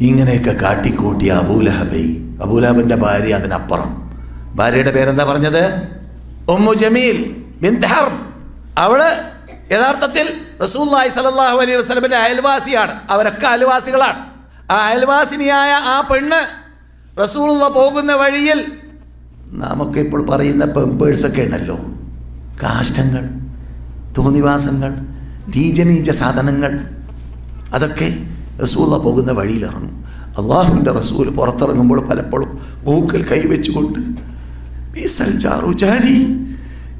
ഇങ്ങനെയൊക്കെ കാട്ടിക്കൂട്ടിയ അബൂലഹബൈ അബൂലഹബിന്റെ ഭാര്യ അതിനപ്പുറം. ഭാര്യയുടെ പേരെന്താ പറഞ്ഞത്? ഒമ്മു ജമീൽ ബിൻ ഹർബ് അവൾ യഥാർത്ഥത്തിൽ റസൂല്ലായി സലാഹു അലൈഹി വസ്ലമിന്റെ അയൽവാസിയാണ്. അവരൊക്കെ അയൽവാസികളാണ്. ആ അയൽവാസിനിയായ ആ പെണ്ണ് റസൂലുള്ള പോകുന്ന വഴിയിൽ നമുക്ക് ഇപ്പോൾ പറയുന്ന പെമ്പേഴ്സൊക്കെ ഉണ്ടല്ലോ. കാഷ്ടങ്ങൾ തോന്നിവാസങ്ങൾ നീചനീച സാധനങ്ങൾ അതൊക്കെ റസൂല പോകുന്ന വഴിയിലിറങ്ങും. അള്ളാഹുവിന്റെ റസൂൽ പുറത്തിറങ്ങുമ്പോൾ പലപ്പോഴും മൂക്കിൽ കൈവച്ചുകൊണ്ട്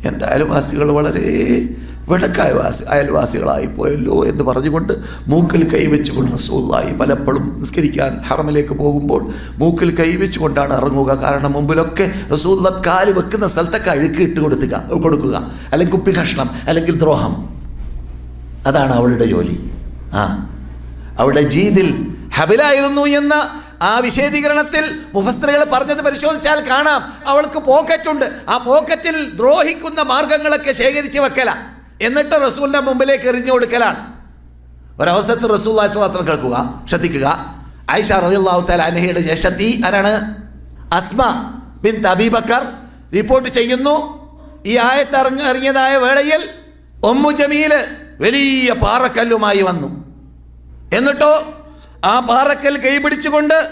എന്റെ അയൽവാസികൾ വളരെ വിടക്കയവാസി അയൽവാസികളായിപ്പോയല്ലോ എന്ന് പറഞ്ഞുകൊണ്ട് മൂക്കിൽ കൈവച്ചുകൊണ്ട് റസൂള്ളായി പലപ്പോഴും നിസ്കരിക്കാൻ ഹറമിലേക്ക് പോകുമ്പോൾ മൂക്കിൽ കൈവച്ചുകൊണ്ടാണ് ഇറങ്ങുക. കാരണം മുമ്പിലൊക്കെ റസൂള്ള കാൽ വെക്കുന്ന സ്ഥലത്തൊക്കെ അഴുക്ക് ഇട്ട് കൊടുക്കുക കൊടുക്കുക. അല്ലെങ്കിൽ കുപ്പി കഷ്ണം അല്ലെങ്കിൽ ദ്രോഹം. അതാണ് അവളുടെ ജോലി. ആ. അവളുടെ ജീതിൽ ഹബിലായിരുന്നു എന്ന ആ വിശേദീകരണത്തിൽ മുഫസ്തറുകൾ പറഞ്ഞത് പരിശോധിച്ചാൽ കാണാം. അവൾക്ക് പോക്കറ്റുണ്ട്. ആ പോക്കറ്റിൽ ദ്രോഹിക്കുന്ന മാർഗങ്ങളൊക്കെ ശേഖരിച്ച് വെക്കല. എന്നിട്ട് റസൂലിന്റെ മുമ്പിലേക്ക് എറിഞ്ഞു കൊടുക്കലാണ്. ഒരവസരത്തിൽ റസൂൽ അസ്ലാസ്ലം കേൾക്കുക ശ്രദ്ധിക്കുക. ആയിഷ തആല അൻഹയുടെ ജ്യേഷ്ഠത്തി ആരാണ്? അസ്മ ബിൻ തബീബക്കർ റിപ്പോർട്ട് ചെയ്യുന്നു. ഈ ആയത്ത് ഇറങ്ങി ഇറങ്ങിയതായ വേളയിൽ ഒമ്മു ജമീൽ വലിയ പാറക്കല്ലുമായി വന്നു. എന്നിട്ടോ ആ പാറക്കൽ കൈപിടിച്ചുകൊണ്ട്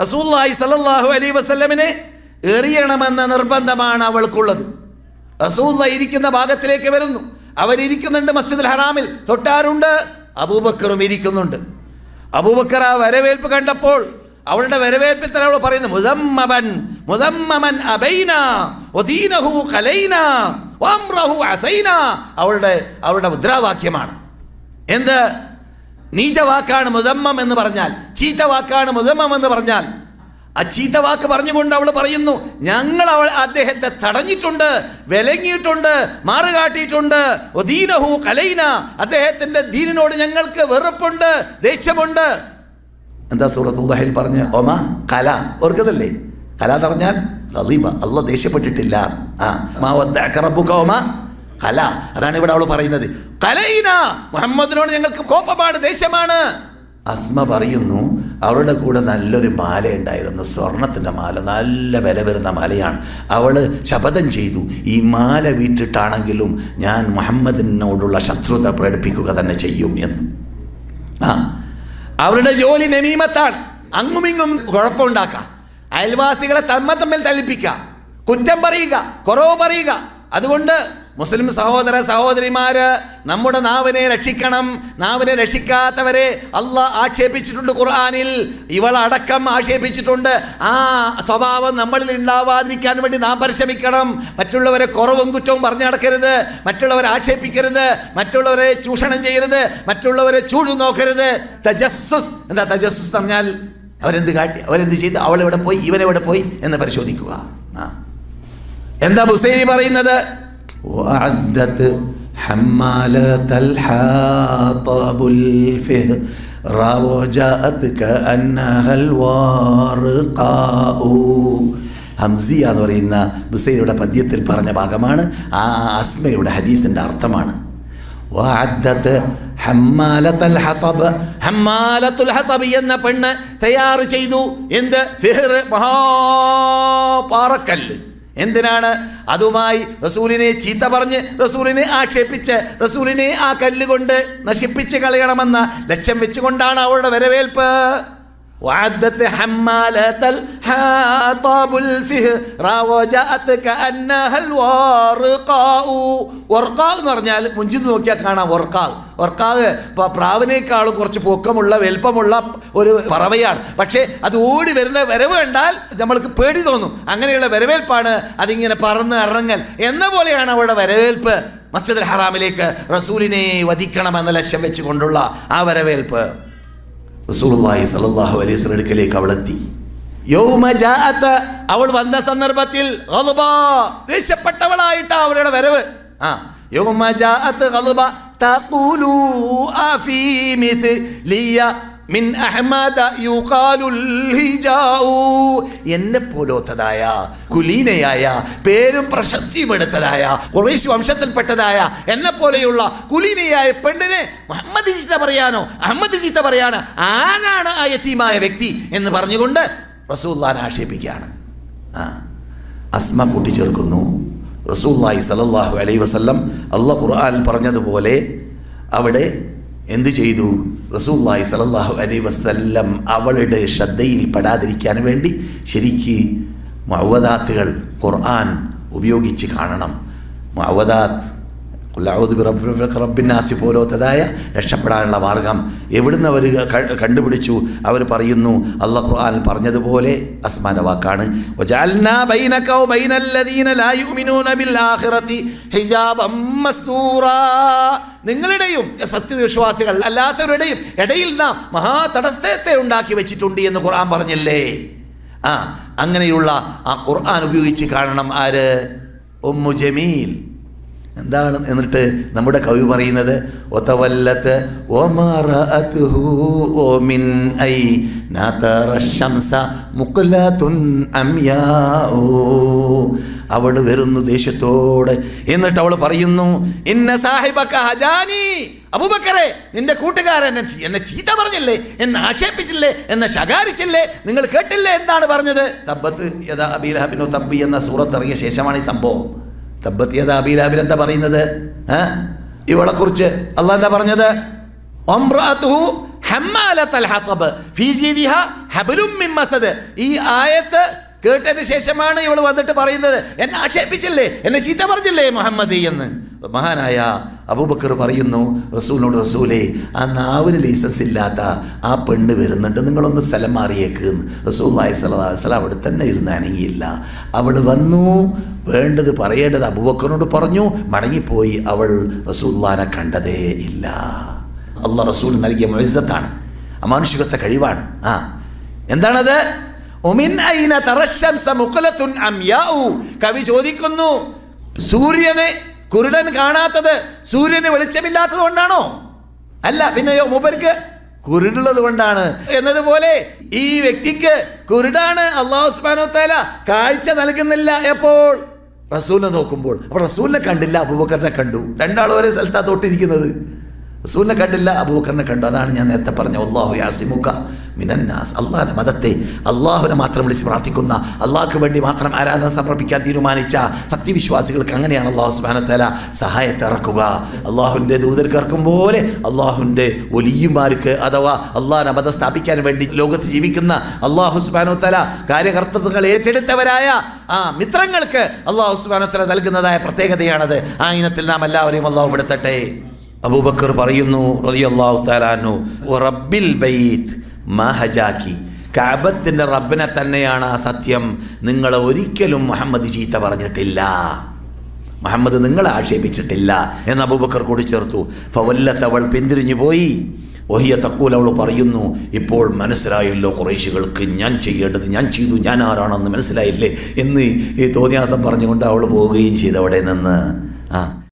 റസൂല്ലായി സലല്ലാഹു അലൈഹി വസ്ലമിനെ എറിയണമെന്ന നിർബന്ധമാണ് അവൾക്കുള്ളത്. റസൂല്ല ഇരിക്കുന്ന ഭാഗത്തിലേക്ക് വരുന്നു. അവരിയ്ക്കുന്നുണ്ട് മസ്ജിദുൽ ഹറാമിൽ. തൊട്ടാറുണ്ട് അബൂബക്കറും ഇരിക്കുന്നുണ്ട്. അബൂബക്കർ ആ വരവേൽപ്പ് കണ്ടപ്പോൾ അവളുടെ വരവേൽപ്പിൽ തന്നെ അവൾ പറയുന്നു. മുദമ്മമൻ മുദമ്മമൻ അബൈന വദീനഹു കലൈന അവളുടെ അവളുടെ മുദ്രാവാക്യമാണ്. എന്ത്? നീച വാക്കാണ് മുതമ്മം എന്ന് പറഞ്ഞാൽ ചീത്ത വാക്കാണ് മുതമ്മം എന്ന് പറഞ്ഞാൽ. ആ ചീത്ത വാക്ക് പറഞ്ഞുകൊണ്ട് അവൾ പറയുന്നു ഞങ്ങൾ അവൾ അദ്ദേഹത്തെ തടഞ്ഞിട്ടുണ്ട് വിലങ്ങിയിട്ടുണ്ട് മാറുകാട്ടിയിട്ടുണ്ട്. ഒദീനഹു കലൈന. അദ്ദേഹത്തിന്റെ ദീനിനോട് ഞങ്ങൾക്ക് വെറുപ്പുണ്ട് ദേഷ്യമുണ്ട്. എന്താ സൂറത്തുല്ലാഹിൽ പറഞ്ഞ്? ഒമ കല. ഓർക്കുന്നല്ലേ? കല എന്ന് പറഞ്ഞാൽ അള്ള ദേഷ്യപ്പെട്ടിട്ടില്ല. ആ മാ വദ്ദഅക ഓമ കല. അതാണ് ഇവിടെ അവൾ പറയുന്നത്. കലയിന. മുഹമ്മദിനോട് ഞങ്ങൾക്ക് കോപ്പപാട് ദേഷ്യമാണ്. അസ്മ പറയുന്നു അവളുടെ കൂടെ നല്ലൊരു മാല ഉണ്ടായിരുന്നു സ്വർണത്തിന്റെ മാല നല്ല വില വരുന്ന മാലയാണ്. അവൾ ശപഥം ചെയ്തു. ഈ മാല വീറ്റിട്ടാണെങ്കിലും ഞാൻ മുഹമ്മദിനോടുള്ള ശത്രുത പ്രകടിപ്പിക്കുക തന്നെ ചെയ്യും എന്ന്. ആ അവരുടെ ജോലി നമീമത്താണ്. അങ്ങുമിങ്ങും കുഴപ്പമുണ്ടാക്കാം. അയൽവാസികളെ തമ്മ തമ്മിൽ തല്ലിപ്പിക്കുക കുറ്റം പറയുക കുറവ് പറയുക. അതുകൊണ്ട് മുസ്ലിം സഹോദര സഹോദരിമാര് നമ്മുടെ നാവിനെ രക്ഷിക്കണം. നാവിനെ രക്ഷിക്കാത്തവരെ അള്ളാഹ് ആക്ഷേപിച്ചിട്ടുണ്ട് ഖുർആാനിൽ. ഇവളടക്കം ആക്ഷേപിച്ചിട്ടുണ്ട്. ആ സ്വഭാവം നമ്മളിൽ ഉണ്ടാവാതിരിക്കാൻ വേണ്ടി നാം പരിശ്രമിക്കണം. മറ്റുള്ളവരെ കുറവും കുറ്റവും പറഞ്ഞു നടക്കരുത്. മറ്റുള്ളവരെ ആക്ഷേപിക്കരുത്. മറ്റുള്ളവരെ ചൂഷണം ചെയ്യരുത്. മറ്റുള്ളവരെ ചൂഴു നോക്കരുത്. തജസ്സസ് എന്താ തജസ്സസ് പറഞ്ഞാൽ? അവരെന്ത് കാട്ടി? അവരെന്ത് ചെയ്തു? അവളെവിടെ പോയി? ഇവനെവിടെ പോയി? എന്ന് പരിശോധിക്കുക. ആ. എന്താ ബുസൈരി പറയുന്നത്? وأعدت حمالة الحاطب الفهر وجاءت كأنها الورقاء ഹംസിയ എന്ന് പറയുന്ന ബുസൈരിയുടെ പദ്യത്തിൽ പറഞ്ഞ ഭാഗമാണ് ആ അസ്മയുടെ ഹദീസിൻ്റെ അർത്ഥമാണ് വഅദ്ദത്ത് ഹമ്മാലത്തുൽ ഹതബ് ഹമ്മാലത്തുൽ ഹതബ് എന്ന പെണ്ണ് തയ്യാർ ചെയ്തു എന്ത് ഫിഹ്ർ മഹാപാറക്കല്ല് എന്തിനാണ്? അതുമായി റസൂലിനെ ചീത്ത പറഞ്ഞ് റസൂലിനെ ആക്ഷേപിച്ച് റസൂലിനെ ആ കല്ലുകൊണ്ട് നശിപ്പിച്ച് കളയണമെന്ന ലക്ഷ്യം വെച്ചുകൊണ്ടാണ് അവളുടെ വരവേൽപ്പ്. وعدت حمالة الحطب الفهر وجاءت كأنها الورقاء വർക്കാവ് എന്ന് പറഞ്ഞാൽ മുഞ്ചിന്ന് നോക്കിയാൽ കാണാം വർക്കാവ് വർക്കാവ് പ്രാവിനേക്കാളും കുറച്ച് പൊക്കമുള്ള വലുപ്പമുള്ള ഒരു പറവയാണ് പക്ഷേ അത് ഓടി വരുന്ന വരവ് കണ്ടാൽ നമ്മൾക്ക് പേടി തോന്നും അങ്ങനെയുള്ള വരവേൽപ്പാണ് അതിങ്ങനെ പറന്ന് ഇറങ്ങൽ എന്ന പോലെയാണ് അവളുടെ വരവേൽപ്പ് മസ്ജിദ് ഹറാമിലേക്ക് റസൂലിനെ വധിക്കണമെന്ന ലക്ഷ്യം വെച്ചുകൊണ്ടുള്ള ആ വരവേൽപ്പ് റസൂലുള്ളാഹി സ്വല്ലല്ലാഹു അലൈഹി വസല്ലം അടുക്കലേക്ക് യൗമ ജാഅത അവൾ വന്ന സന്ദർഭത്തിൽ ദേഷ്യപ്പെട്ടവളായിട്ടാ അവരുടെ വരവ്. ആ യൗമ ജാഅത്ത് അഫീ മിത്ലിയ മിൻ അഹ്മദ എന്നെ പോലോത്തതായ കുലീനയായ പേരും പ്രശസ്തിയും എടുത്തതായ കുറേശ് വംശത്തിൽപ്പെട്ടതായ എന്നെ പോലെയുള്ള കുലീനയായ പെണ്ണിനെ മുഹമ്മദ് ചീത്ത പറയാനോ? അഹമ്മദ് ചീത്ത പറയാനോ ആരാണ് ആ യത്തീമായ വ്യക്തി എന്ന് പറഞ്ഞുകൊണ്ട് റസൂല്ലാൻ ആക്ഷേപിക്കുകയാണ്. ആ അസ്മ കൂട്ടിച്ചേർക്കുന്നു. റസൂല്ലായി സലല്ലാഹു അലൈ വസല്ലം അള്ളാഹ് ഖുർആൻ പറഞ്ഞതുപോലെ അവിടെ എന്ത് ചെയ്തു? റസൂല്ലായി സലല്ലാഹു അലൈ വസല്ലം അവളുടെ ശ്രദ്ധയിൽ പെടാതിരിക്കാൻ വേണ്ടി ശരിക്ക് മവദാത്തുകൾ ഖുർആൻ ഉപയോഗിച്ച് കാണണം. മവദാത്ത് റബ്ബിനാസി പോലോത്തതായ രക്ഷപ്പെടാനുള്ള മാർഗം എവിടുന്ന് അവർ കണ്ടുപിടിച്ചു? അവർ പറയുന്നു അള്ളാഹ് ഖുർആൻ പറഞ്ഞതുപോലെ അസ്മാന വാക്കാണ്. നിങ്ങളുടെയും സത്യവിശ്വാസികൾ അല്ലാത്തവരുടെയും ഇടയിൽ നാം മഹാ തടസ്സത്തെ ഉണ്ടാക്കി വെച്ചിട്ടുണ്ട് എന്ന് ഖുർആൻ പറഞ്ഞില്ലേ? ആ അങ്ങനെയുള്ള ആ ഖുർആൻ ഉപയോഗിച്ച് കാണണം ആര്? ഉമ്മു ജമീൽ. എന്താണ് എന്നിട്ട് നമ്മുടെ കവി പറയുന്നത്? ഒത്തവല്ലത്ത് ഓമിൻ ഐ അവൾ വരുന്നു ദേഷ്യത്തോടെ. എന്നിട്ട് അവൾ പറയുന്നു ഇന്ന സാഹിബക്ക ഹജാനി അബൂബക്കറെ നിന്റെ കൂട്ടുകാരൻ എന്നെ ചീത്ത പറഞ്ഞില്ലേ എന്നെ ആക്ഷേപിച്ചില്ലേ എന്നെ ശകാരിച്ചില്ലേ നിങ്ങൾ കേട്ടില്ലേ എന്താണ് പറഞ്ഞത്? തബ്ബത്ത് യഥാ അബീലഹബിനു തബ്ബി എന്ന സൂറത്ത് ഇറങ്ങിയ ശേഷമാണ് ഈ സംഭവം. തബ്ബത്ത് അബീലാബിൽ എന്താ പറയുന്നത്? ഏ? ഇവളെ കുറിച്ച് അള്ളാഹ് എന്താ പറഞ്ഞത്? ഈ ആയത്ത് കേട്ടതിന് ശേഷമാണ് ഇവൾ വന്നിട്ട് പറയുന്നത്. എന്നെ ആക്ഷേപിച്ചില്ലേ? എന്നെ ചീത്ത പറഞ്ഞില്ലേ മുഹമ്മദ് എന്ന്? മഹാനായ അബൂബക്കർ പറയുന്നു റസൂലിനോട് റസൂലേ ആ നാവിന് ലൈസൻസ് ഇല്ലാത്ത ആ പെണ്ണ് വരുന്നുണ്ട്. നിങ്ങളൊന്ന് സ്ഥലം മാറിയേക്ക് റസൂല്ലായി വസ്ലാം അവിടെ തന്നെ ഇരുന്നാണെങ്കിൽ ഇല്ല അവൾ വന്നു വേണ്ടത് പറയേണ്ടത് അബുബക്കറിനോട് പറഞ്ഞു. മടങ്ങിപ്പോയി അവൾ റസൂല്ലാനെ കണ്ടതേ ഇല്ല. അല്ല റസൂൽ നൽകിയ മൊയ്സത്താണ് അമാനുഷികത്തെ കഴിവാണ്. ആ. എന്താണത്? കവി ചോദിക്കുന്നു സൂര്യനെ കുരുടൻ കാണാത്തത് സൂര്യന് വെളിച്ചമില്ലാത്തത് കൊണ്ടാണോ? അല്ല പിന്നെയോ മൂപ്പർക്ക് കുരുടുള്ളത് കൊണ്ടാണ്. എന്നതുപോലെ ഈ വ്യക്തിക്ക് കുരുടാണ് അള്ളാഹു വതആല കാഴ്ച നൽകുന്നില്ല എപ്പോൾ? റസൂലിനെ നോക്കുമ്പോൾ. അപ്പോൾ റസൂലിനെ കണ്ടില്ല അബൂബക്കറിനെ കണ്ടു. രണ്ടാളും ഒരേ സ്ഥലത്താണ് തൊട്ടിരിക്കുന്നത്. റസൂലിനെ കണ്ടില്ല അബൂബക്കറിനെ കണ്ടു. അതാണ് ഞാൻ നേരത്തെ പറഞ്ഞ അള്ളാഹു യാസിമുക്ക മിനന്നാസ് അള്ളാഹിന്റെ മതത്തെ അള്ളാഹുവിനെ മാത്രം വിളിച്ച് പ്രാർത്ഥിക്കുന്ന അള്ളാഹ്ക്ക് വേണ്ടി മാത്രം ആരാധന സമർപ്പിക്കാൻ തീരുമാനിച്ച സത്യവിശ്വാസികൾക്ക് അങ്ങനെയാണ് അള്ളാഹു സുബാനത്തല സഹായത്തെ ഇറക്കുക. അള്ളാഹുവിന്റെ ദൂതർക്ക് ഇറക്കും പോലെ അള്ളാഹുവിന്റെ ഒലിയുമാർക്ക് അഥവാ അള്ളാഹിനെ മതം സ്ഥാപിക്കാൻ വേണ്ടി ലോകത്ത് ജീവിക്കുന്ന അള്ളാഹു സുബാനോത്തല കാര്യകർത്തൃത്വങ്ങൾ ഏറ്റെടുത്തവരായ ആ മിത്രങ്ങൾക്ക് അള്ളാഹു സുബാനോത്തല നൽകുന്നതായ പ്രത്യേകതയാണത്. ആ ഇനത്തിൽ നാം എല്ലാവരെയും അള്ളാഹു പെടുത്തട്ടെ. അബൂബക്കർ പറയുന്നു റബ്ബിൽ ബൈത്ത് മഹജാക്കി കാബത്തിന്റെ റബ്ബിനെ തന്നെയാണ് ആ സത്യം. നിങ്ങളെ ഒരിക്കലും മുഹമ്മദ് ചീത്ത പറഞ്ഞിട്ടില്ല. മുഹമ്മദ് നിങ്ങളെ ആക്ഷേപിച്ചിട്ടില്ല എന്ന് അബൂബക്കർ കൂടി ചേർത്തു ഫവല്ലത്ത് അവൾ പിന്തിരിഞ്ഞു പോയി. ഒഹിയ തക്കൂൽ അവൾ പറയുന്നു ഇപ്പോൾ മനസ്സിലായല്ലോ കുറേശികൾക്ക് ഞാൻ ചെയ്യേണ്ടത് ഞാൻ ചെയ്തു ഞാൻ ആരാണെന്ന് മനസ്സിലായില്ലേ? എന്ന് ഈ തോന്നിയാസം പറഞ്ഞുകൊണ്ട് അവൾ പോവുകയും ചെയ്തു അവിടെ നിന്ന്. ആ